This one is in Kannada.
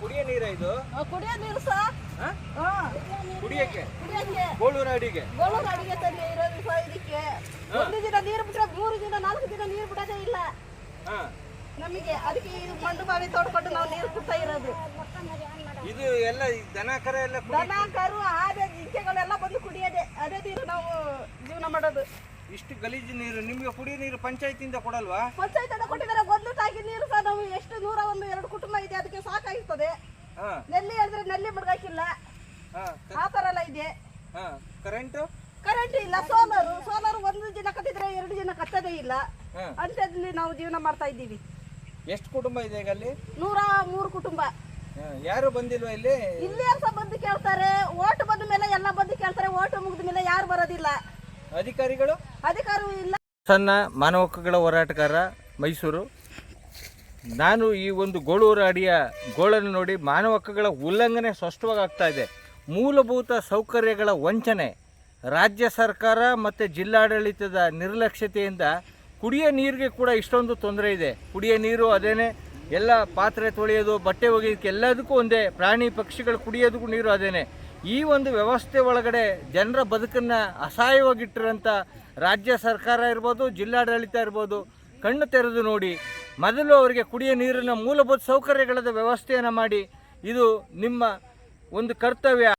ಕುಡಿಯೋ ನೀರ ಇದು. ಕುಡಿಯೋ ನೀರು ಸರ್ ಕುಡಿಯಕ್ಕೆ? ಗೋಳೂರು ಅಡಿಗೆ. ಗೋಳೂರ ಅಡಿಗೆ ತಲ್ಲಿ ಇರೋದು ಇದಕ್ಕೆ. ಒಂದು ದಿನ ನೀರು ಬಿಟ್ರೆ ಮೂರು ದಿನ ನಾಲ್ಕು ದಿನ ನೀರು ಬಿಡೋದೇ ಇಲ್ಲ. ಹಾ. ನಮಗೆ ಅದಕ್ಕೆ ಇದು ಮಂಡು ಬಾವಿ ತೋಡ್ಕೊಂಡು ನಾವು ನೀರು ಕುಡ್ತಾ ಇರೋದು. ಇದು ಎಲ್ಲ ದನ ಕರ ಎಲ್ಲ ದನ ಕರು ಆದೆ ಜಿಂಕೆಗಳೆಲ್ಲ ಬಂದು ಕುಡಿಯೋದೆ. ಅದೇ ನೀರು ನಾವು ಜೀವನ ಮಾಡೋದು. ಇಷ್ಟು ಗಲೀಜು ನೀರು ನಿಮ್ಗೆ ಕುಡಿಯೋ ನೀರು ಪಂಚಾಯತಿಯಿಂದ ಕೊಡಲ್ವಾ? ಪಂಚಾಯತ್ ಹತ್ರ ಕೊಟ್ಟಿದ್ದಾರೆ ಒಂದು ಟಾಕಿ ನೀರು ಸರ್ ನಾವು ಎಷ್ಟು ನೂರ ಒಂದು ಎರಡು ಕುಟುಂಬ ಇದೆ ಅದಕ್ಕೆ ಸಾಕಾಗಿರ್ತದೆ ಹಾ ನೆಲ್ಲಿ ಹೇಳಿದ್ರೆ ನೆಲ್ಲಿ ಮುಡ್ಗಾಕಿಲ್ಲ ಹಾ. ಆ ಥರ ಎಲ್ಲ ಇದೆ. ಹಾ. ಕರೆಂಟು ಕರೆಂಟ್ ಇಲ್ಲ ಸೋಲಾರು ಸೋಲಾರು ಒಂದು ದಿನ ಕತ್ತಿದ್ರೆ ಎರಡು ದಿನ ಕತ್ತದೇ ಇಲ್ಲ. ಅಂತದಲ್ಲಿ ನಾವು ಜೀವನ ಮಾಡ್ತಾ ಇದ್ದೀವಿ. ಎಷ್ಟು ಕುಟುಂಬ ಇದೆ ಈಗ ಅಲ್ಲಿ? ನೂರ ಮೂರು ಕುಟುಂಬ. ಯಾರು ಬಂದಿಲ್ವಾ ಇಲ್ಲಿ? ಇಲ್ಲಿ ಸಹ ಬಂದು ಕೇಳ್ತಾರೆ. ಓಟ್ ಬಂದ ಮೇಲೆ ಎಲ್ಲ ಬಂದು ಕೇಳ್ತಾರೆ. ಓಟ್ ಮುಗಿದ ಮೇಲೆ ಯಾರು ಬರೋದಿಲ್ಲ. ಅಧಿಕಾರಿಗಳು? ಅಧಿಕಾರವೂ ಇಲ್ಲ. ಸಣ್ಣ ಮಾನವ ಹಕ್ಕುಗಳ ಹೋರಾಟಗಾರ ಮೈಸೂರು. ನಾನು ಈ ಒಂದು ಗೋಳೂರು ಅಡಿಯ ಗೋಳನ್ನು ನೋಡಿ ಮಾನವ ಹಕ್ಕುಗಳ ಉಲ್ಲಂಘನೆ ಸ್ಪಷ್ಟವಾಗಿ ಆಗ್ತಾ ಇದೆ. ಮೂಲಭೂತ ಸೌಕರ್ಯಗಳ ವಂಚನೆ. ರಾಜ್ಯ ಸರ್ಕಾರ ಮತ್ತು ಜಿಲ್ಲಾಡಳಿತದ ನಿರ್ಲಕ್ಷ್ಯತೆಯಿಂದ ಕುಡಿಯ ನೀರಿಗೆ ಕೂಡ ಇಷ್ಟೊಂದು ತೊಂದರೆ ಇದೆ. ಕುಡಿಯೋ ನೀರು ಅದೇನೆ ಎಲ್ಲ ಪಾತ್ರೆ ತೊಳೆಯೋದು, ಬಟ್ಟೆ ಒಗೆಯೋದಕ್ಕೆ ಎಲ್ಲದಕ್ಕೂ ಒಂದೇ ಪ್ರಾಣಿ ಪಕ್ಷಿಗಳು ಕುಡಿಯೋದಕ್ಕೂ ನೀರು ಅದೇನೆ. ಈ ಒಂದು ವ್ಯವಸ್ಥೆ ಒಳಗಡೆ ಜನರ ಬದುಕನ್ನು ಅಸಹಾಯವಾಗಿಟ್ಟಿರೋಂಥ ರಾಜ್ಯ ಸರ್ಕಾರ ಇರ್ಬೋದು, ಜಿಲ್ಲಾಡಳಿತ ಇರ್ಬೋದು, ಕಣ್ಣು ತೆರೆದು ನೋಡಿ ಮೊದಲು ಅವರಿಗೆ ಕುಡಿಯೋ ನೀರಿನ ಮೂಲಭೂತ ಸೌಕರ್ಯಗಳದ ವ್ಯವಸ್ಥೆಯನ್ನು ಮಾಡಿ. ಇದು ನಿಮ್ಮ ಒಂದು ಕರ್ತವ್ಯ.